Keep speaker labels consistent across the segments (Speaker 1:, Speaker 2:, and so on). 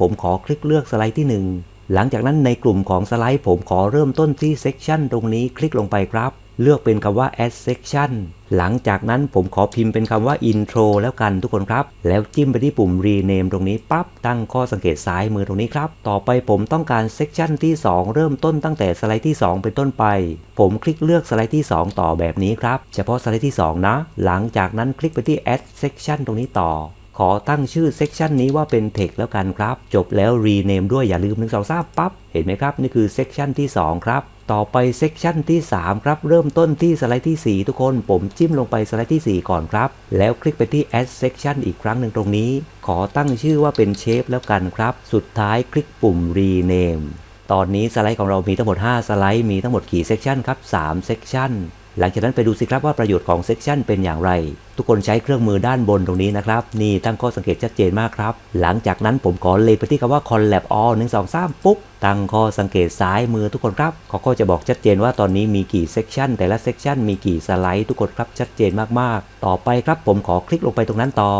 Speaker 1: ผมขอคลิกเลือกสไลด์ที่ 1 หลังจากนั้นในกลุ่มของสไลด์ ผมขอเริ่มต้นที่ section ตรงนี้คลิกลงไปครับ เลือกเป็นคำว่า add section หลังจากนั้นผมขอพิมพ์เป็นคำว่า intro แล้วกันทุกคนครับ แล้วจิ้มไปที่ปุ่ม rename ตรงนี้ปั๊บตั้งข้อสังเกตซ้ายมือตรงนี้ครับ ต่อไปผมต้องการ section ที่ 2 เริ่มต้นตั้งแต่สไลด์ที่ 2 เป็นต้นไป ผมคลิกเลือกสไลด์ที่ 2 ต่อแบบนี้ครับ เฉพาะสไลด์ที่ 2 นะ หลังจากนั้นคลิกไปที่ add section ตรงนี้ต่อ ขอตั้งชื่อเซกชันนี้ว่าเป็น text แล้วกันครับ จบแล้ว rename ด้วยอย่าลืม1 2 3ปั๊บ เห็นไหมครับ นี่คือเซกชันที่ 2 ครับ ต่อไปเซกชันที่ 3 ครับ เริ่มต้นที่สไลด์ที่ 4 ทุกคนผมจิ้มลงไปสไลด์ที่ 4 ก่อนครับ แล้วคลิกไปที่ add section อีกครั้งหนึ่งตรงนี้ ขอตั้งชื่อว่าเป็น shape แล้วกันครับ สุดท้ายคลิกปุ่ม rename ตอนนี้สไลด์ของเรามีทั้งหมด 5 สไลด์มีทั้งหมดกี่เซกชันครับ3เซกชัน หลังจากนั้นไปดูสิครับว่าประโยชน์ของเซกชันเป็นอย่างไร ทุกคนใช้เครื่องมือด้านบนตรงนี้นะครับ นี่ตั้งข้อสังเกตชัดเจนมากครับ หลังจากนั้นผมขอเลยไปที่คำว่า collab all 1 2 3 ปุ๊บ ตั้งข้อสังเกตซ้ายมือทุกคนครับ เขาก็จะบอกชัดเจนว่าตอนนี้มีกี่เซกชันแต่ละเซกชันมีกี่สไลด์ทุกคนครับชัดเจนมากๆ ต่อไปครับผมขอคลิกลงไปตรงนั้นต่อ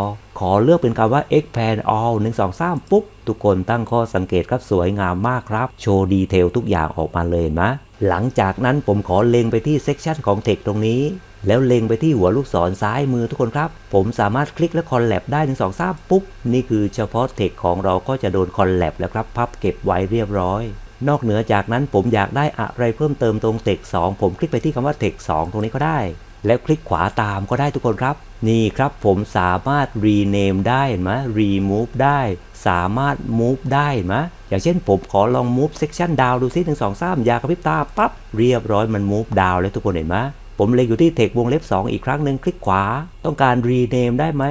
Speaker 1: ขอเลือกเป็นคำว่า expand all 1 2 3 ปุ๊บ ทุกคนตั้งข้อสังเกตครับสวยงามมากครับ โชว์ดีเทลทุกอย่างออกมาเลยนไหลังจากนั้นผมขอเล็งไปที่เซกชันของ text ตรงนี้แล้วเล็งไปที่หัวลูกศรซ้ายมือทุกคนครับ ผมสามารถคลิกและคอลแลบได้ถึง2 3ปุ๊บ นี่คือเฉพาะเทคของเราก็จะโดนคอลแลบแล้วครับ พับเก็บไว้เรียบร้อย นอกเหนือจากนั้นผมอยากได้อะไรเพิ่มเติมตรงเทค2ผมคลิกไปที่คำว่าเทค2ตรงนี้ก็ได้ แล้วคลิกขวาตามก็ได้ทุกคนครับ นี่ครับผมสามารถ rename ได้เห็นไหม remove ได้ สามารถ move ได้เห็นไหมอย่างเช่นผมขอลอง move section down ดูซิหนึ่งสองสามยากระพริบตาปั๊บเรียบร้อยมัน move down แล้วทุกคนเห็นไหมผมเล็งอยู่ที่เทควงเล็บ 2 อีกครั้งหนึ่งคลิกขวา ต้องการ rename ได้ไหม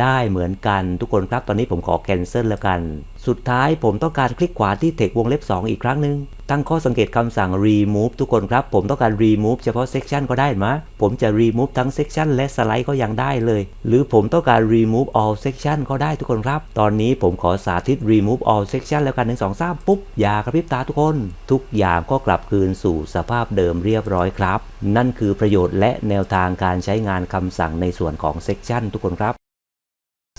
Speaker 1: ได้เหมือนกันทุกคนครับตอนนี้ผมขอ cancel แล้วกัน สุดท้ายผมต้องการคลิกขวาที่เทควงเล็บ 2 อีกครั้งหนึ่งตั้งข้อสังเกตคำสั่ง remove ทุกคนครับ ผมต้องการ remove เฉพาะ section ก็ได้ไหมผมจะ remove ทั้ง section และ slide ก็ยังได้เลย หรือผมต้องการ remove all section ก็ได้ทุกคนครับ ตอนนี้ผมขอสาธิต remove all section แล้วกันหนึ่งสองสามปุ๊บ อย่ากระพริบตาทุกคน ทุกอย่างก็กลับคืนสู่สภาพเดิมเรียบร้อยครับ นั่นคือประโยชน์และแนวทางการใช้งานคำสั่งในส่วนของ section ทุกคนครับ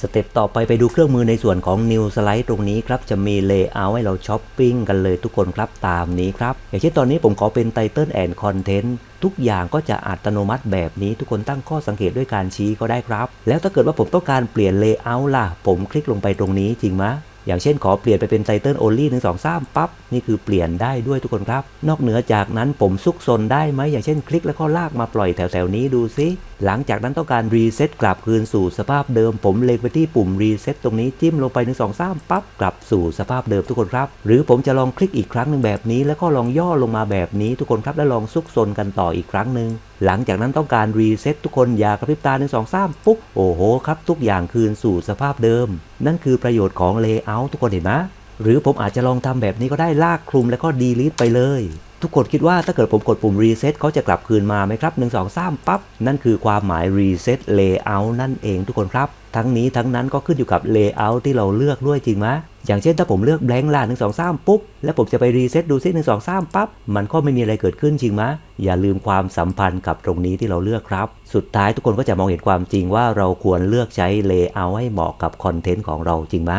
Speaker 1: สเต็ปต่อไปไปดูเครื่องมือในส่วนของ New Slide ตรงนี้ครับ จะมี Layout ให้เราช้อปปิ้งกันเลยทุกคนครับตามนี้ครับ อย่างเช่นตอนนี้ผมขอเป็น Title and Content ทุกอย่างก็จะอัตโนมัติแบบนี้ทุกคนตั้งข้อสังเกตด้วยการชี้ก็ได้ครับ แล้วถ้าเกิดว่าผมต้องการเปลี่ยน Layout ล่ะ ผมคลิกลงไปตรงนี้จริงไหมะอย่างเช่นขอเปลี่ยนไปเป็น Title Only 1 2 3ปั๊บ นี่คือเปลี่ยนได้ด้วยทุกคนครับ นอกเหนือจากนั้นผมซุกซนได้ไหมอย่างเช่นคลิกแล้วก็ลากมาปล่อยแถวๆนี้ดูซิหลังจากนั้นต้องการรีเซ็ตกลับคืนสู่สภาพเดิม ผมเล็งไปที่ปุ่มรีเซ็ตตรงนี้จิ้มลงไป1 2 3ปั๊บกลับสู่สภาพเดิมทุกคนครับ หรือผมจะลองคลิกอีกครั้งหนึ่งแบบนี้ แล้วก็ลองย่อลงมาแบบนี้ทุกคนครับแล้วลองซุกซนกันต่ออีกครั้งหนึ่งหลังจากนั้นต้องการรีเซ็ตทุกคนอย่ากระพริบตาหนึ่งสองสามปุ๊บโอ้โหครับทุกอย่างคืนสู่สภาพเดิม นั่นคือประโยชน์ของ Layout ทุกคนเห็นไหมหรือผมอาจจะลองทำแบบนี้ก็ได้ลากคลุมแล้วก็ delete ไปเลย ทุกคนคิดว่าถ้าเกิดผมกดปุ่ม reset เขาจะกลับคืนมาไหมครับ 1 2 3ปั๊บ นั่นคือความหมาย reset layout นั่นเองทุกคนครับ ทั้งนี้ทั้งนั้นก็ขึ้นอยู่กับ layout ที่เราเลือกด้วยจริงไหมอย่างเช่นถ้าผมเลือก blank ล่ะ1 2 3 ปุ๊บ แล้วผมจะไป reset ดูซิ1 2 3 ปั๊บ มันก็ไม่มีอะไรเกิดขึ้นจริงไหมอย่าลืมความสัมพันธ์กับตรงนี้ที่เราเลือกครับ สุดท้ายทุกคนก็จะมองเห็นความจริงว่าเราควรเลือกใช้ layout ให้เหมาะกับคอนเทนต์ของเราจริงไหม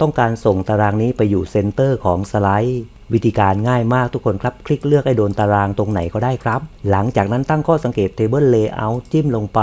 Speaker 1: ต้องการส่งตารางนี้ไปอยู่เซนเตอร์ของสไลด์ วิธีการง่ายมากทุกคนครับ คลิกเลือกให้โดนตารางตรงไหนก็ได้ครับ หลังจากนั้นตั้งข้อสังเกต Table Layout จิ้มลงไป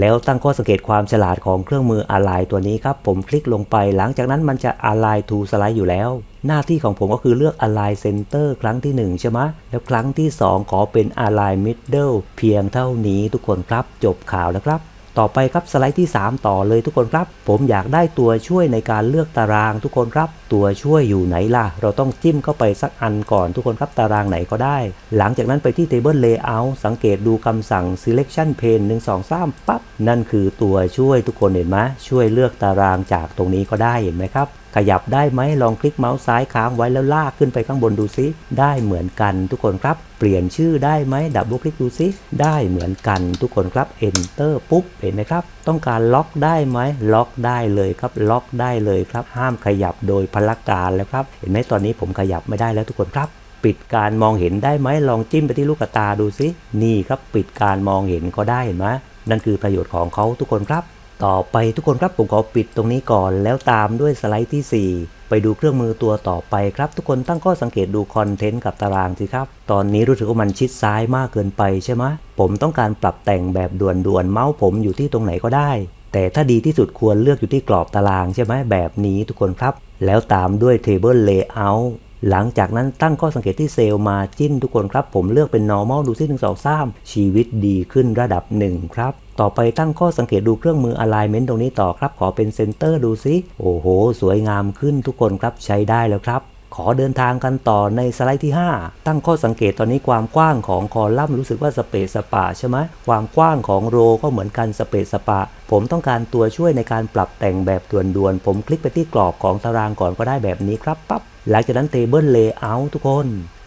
Speaker 1: แล้วตั้งข้อสังเกตความฉลาดของเครื่องมือ Align ตัวนี้ครับ ผมคลิกลงไป หลังจากนั้นมันจะ Align to Slide อยู่แล้ว หน้าที่ของผมก็คือเลือก Align Center ครั้งที่ 1 ใช่ไหมแล้วครั้งที่ 2 ขอเป็น Align Middle เพียงเท่านี้ทุกคนครับ จบข่าวแล้วครับ ต่อไปครับสไลด์ที่ 3 ต่อเลยทุกคนครับ ผมอยากได้ตัวช่วยในการเลือกตารางทุกคนครับ ตัวช่วยอยู่ไหนล่ะ เราต้องจิ้มเข้าไปสักอันก่อนทุกคนครับตารางไหนก็ได้ หลังจากนั้นไปที่ Table Layout สังเกตดูคำสั่ง Selection Pane 1 2 3 ปั๊บ นั่นคือตัวช่วยทุกคนเห็นไหมช่วยเลือกตารางจากตรงนี้ก็ได้เห็นไหมครับ ขยับได้ไหมลองคลิกเมาส์ซ้ายค้างไว้แล้วลากขึ้นไปข้างบนดูซิ ได้เหมือนกันทุกคนครับ เปลี่ยนชื่อได้ไหมดับเบิลคลิกดูซิ ได้เหมือนกันทุกคนครับ Enter ปุ๊บเห็นไหมครับ ต้องการล็อกได้ไหมล็อกได้เลยครับ ล็อกได้เลยครับ ห้ามขยับโดยพละการแล้วครับ เห็นไหมตอนนี้ผมขยับไม่ได้แล้วทุกคนครับปิดการมองเห็นได้ไหมลองจิ้มไปที่ลูกตาดูซินี่ครับปิดการมองเห็นก็ได้เห็นไหมนั่นคือประโยชน์ของเขาทุกคนครับ ต่อไปทุกคนครับผมขอปิดตรงนี้ก่อนแล้วตามด้วยสไลด์ที่ 4 ไปดูเครื่องมือตัวต่อไปครับ ทุกคนตั้งข้อสังเกตดูคอนเทนต์กับตารางสิครับ ตอนนี้รู้สึกว่ามันชิดซ้ายมากเกินไปใช่ไหมผมต้องการปรับแต่งแบบด่วนๆเมาส์ผมอยู่ที่ตรงไหนก็ได้ แต่ถ้าดีที่สุดควรเลือกอยู่ที่กรอบตารางใช่ไหมแบบนี้ทุกคนครับ แล้วตามด้วย Table Layout หลังจากนั้นตั้งข้อสังเกตที่เซลล์มาจิ้นทุกคนครับ ผมเลือกเป็น normal ดูซิหนึ่งสองสามชีวิตดีขึ้นระดับ 1 ครับ ต่อไปตั้งข้อสังเกตดูเครื่องมือ alignment ตรงนี้ต่อครับ ขอเป็น center ดูซิโอ้โห สวยงามขึ้นทุกคนครับใช้ได้แล้วครับ ขอเดินทางกันต่อในสไลด์ที่ 5 ตั้งข้อสังเกตตอนนี้ความกว้างของคอลัมน์รู้สึกว่าสเปซสปาใช่ไหมความกว้างของโรก็เหมือนกันสเปซสปาผมต้องการตัวช่วยในการปรับแต่งแบบด่วนๆ ผมคลิกไปที่กรอบของตารางก่อนก็ได้แบบนี้ครับปั๊บหลังจากนั้น Table Layout ทุกคน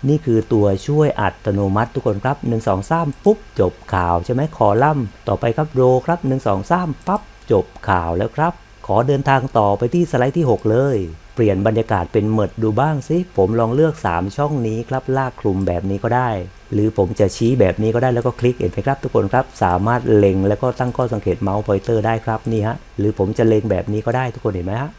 Speaker 1: นี่คือตัวช่วยอัตโนมัติทุกคนครับ 1 2 3ปุ๊บจบข่าวใช่ไหมคอลัมน์ต่อไปครับโรครับ 1 2 3ปั๊บจบข่าวแล้วครับ ขอเดินทางต่อไปที่สไลด์ที่ 6 เลย เปลี่ยนบรรยากาศเป็นเมิดดูบ้างสิ ผมลองเลือก 3 ช่องนี้ครับ ลากคลุมแบบนี้ก็ได้ หรือผมจะชี้แบบนี้ก็ได้แล้วก็คลิกเห็นไหมครับ ทุกคนครับ สามารถเล็งแล้วก็ตั้งข้อสังเกตเมาส์พอยเตอร์ได้ครับนี่ฮะ หรือผมจะเล็งแบบนี้ก็ได้ทุกคนเห็นไหมฮะ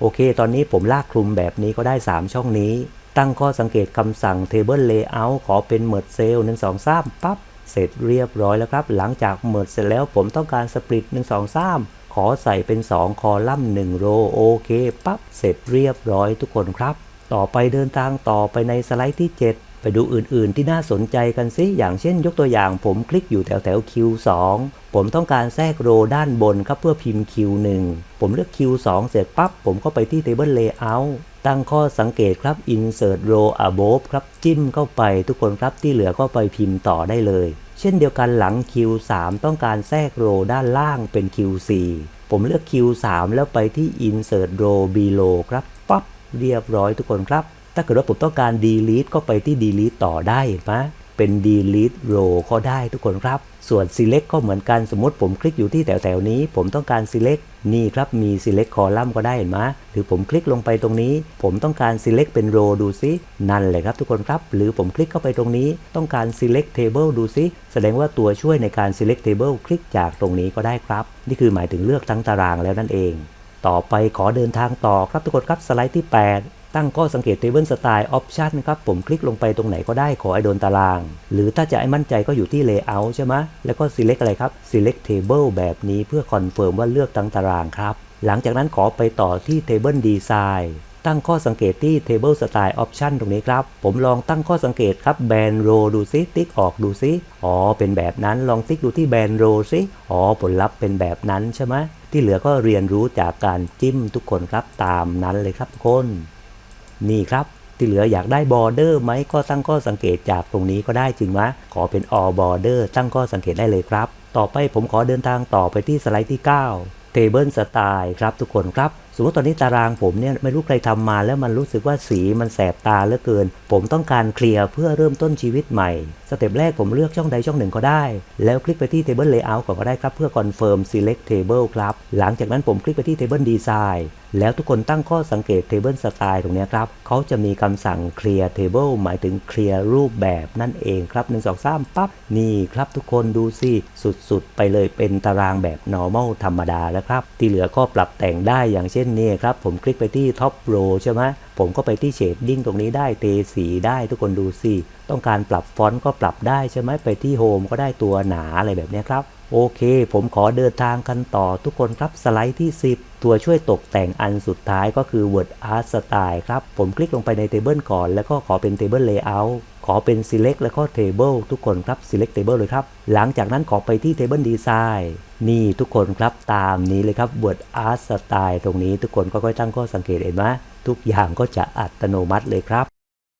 Speaker 1: โอเค ตอนนี้ผมลากคลุมแบบนี้ก็ได้ 3 ช่องนี้ ตั้งข้อสังเกตคำสั่ง Table Layout ขอเป็น Merge Cell 1 2 3ปั๊บ เสร็จเรียบร้อยแล้วครับ หลังจาก Merge เสร็จแล้วผมต้องการ Split 1 2 3 ขอใส่เป็น 2 คอลัมน์1โรโอเคปั๊บ เสร็จเรียบร้อยทุกคนครับ ต่อไปเดินทางต่อไปในสไลด์ที่ 7ไปดูอื่นๆที่น่าสนใจกันสิอย่างเช่นยกตัวอย่างผมคลิกอยู่แถวแถว Q2 ผมต้องการแทรกโรด้านบนครับเพื่อพิมพ์ Q1 ผมเลือก Q2 เสร็จปั๊บผมก็ไปที่ Table Layout ตั้งข้อสังเกตครับ Insert Row Above ครับจิ้มเข้าไปทุกคนครับที่เหลือก็ไปพิมพ์ต่อได้เลย เช่นเดียวกันหลัง Q3 ต้องการแทรกโรด้านล่างเป็น Q4 ผมเลือก Q3 แล้วไปที่ Insert Row Below ครับปั๊บเรียบร้อยทุกคนครับ ถ้าเกิดว่าผมต้องการ delete ก็ไปที่ delete ต่อได้เห็นไหม เป็น delete row ก็ได้ทุกคนครับ ส่วน select ก็เหมือนกันสมมติผมคลิกอยู่ที่แถวๆนี้ ผมต้องการ select นี่ครับมี select column ก็ได้เห็นไหมหรือผมคลิกลงไปตรงนี้ ผมต้องการ select เป็น row ดูซิ นั่นเลยครับทุกคนครับ หรือผมคลิกเข้าไปตรงนี้ ต้องการ select table ดูซิ แสดงว่าตัวช่วยในการ select table คลิกจากตรงนี้ก็ได้ครับ นี่คือหมายถึงเลือกทั้งตารางแล้วนั่นเอง ต่อไปขอเดินทางต่อครับทุกคนครับสไลด์ที่ 8 ตั้งข้อสังเกต Table Style Option ครับ ผมคลิกลงไปตรงไหนก็ได้ขอให้โดนตาราง หรือถ้าจะให้มั่นใจก็อยู่ที่ Layout ใช่ไหมแล้วก็ Select อะไรครับ Select Table แบบนี้เพื่อคอนเฟิร์มว่าเลือกทั้งตารางครับ หลังจากนั้นขอไปต่อที่ Table Design ตั้งข้อสังเกตที่ Table Style Option ตรงนี้ครับ ผมลองตั้งข้อสังเกตครับ Band Row ดูซิติ๊กออกดูซิอ๋อ เป็นแบบนั้นลองติ๊กดูที่ Band Row ซิอ๋อ ผลลัพธ์เป็นแบบนั้นใช่ไหมที่เหลือก็เรียนรู้จากการจิ้มทุกคนครับตามนั้นเลยครับทุกคน นี่ครับที่เหลืออยากได้บอร์เดอร์ไหมก็ตั้งข้อสังเกตจากตรงนี้ก็ได้จริงไหมขอเป็น all border ตั้งข้อสังเกตได้เลยครับ ต่อไปผมขอเดินทางต่อไปที่สไลด์ที่ 9 Table Style ครับทุกคนครับ สมมติตอนนี้ตารางผมเนี่ยไม่รู้ใครทำมาแล้วมันรู้สึกว่าสีมันแสบตาเหลือเกิน ผมต้องการเคลียร์เพื่อเริ่มต้นชีวิตใหม่ สเต็ปแรกผมเลือกช่องใดช่องหนึ่งก็ได้ แล้วคลิกไปที่ Table Layout ก่อนก็ได้ครับ เพื่อ Confirm Select Table ครับ หลังจากนั้นผมคลิกไปที่ Table Design แล้วทุกคนตั้งข้อสังเกต Table Style ตรงนี้ครับ เขาจะมีคำสั่ง Clear Table หมายถึงเคลียร์รูปแบบนั่นเองครับ 1 2 3ปั๊บ นี่ครับทุกคนดูสิ สุดๆ ไปเลยเป็นตารางแบบ normal ธรรมดาแล้วครับ ที่เหลือก็ปรับแต่งได้อย่างเช่นนี่ครับผมคลิกไปที่ Top Row ใช่ไหมผมก็ไปที่ Shading ตรงนี้ได้เทสีได้ทุกคนดูสิต้องการปรับฟอนต์ก็ปรับได้ใช่ไหมไปที่ Home ก็ได้ตัวหนาอะไรแบบนี้ครับ โอเค ผมขอเดินทางกันต่อทุกคนครับสไลด์ที่ 10 ตัวช่วยตกแต่งอันสุดท้ายก็คือ Word Art Style ครับ ผมคลิกลงไปใน Table ก่อน แล้วก็ขอเป็น Table Layout ขอเป็น Select แล้วก็ Table ทุกคนครับ Select Table เลยครับ หลังจากนั้นขอไปที่ Table Design นี่ทุกคนครับตามนี้เลยครับ Word Art Style ตรงนี้ทุกคนก็ค่อยตั้งข้อสังเกตเห็นไหมทุกอย่างก็จะอัตโนมัติเลยครับ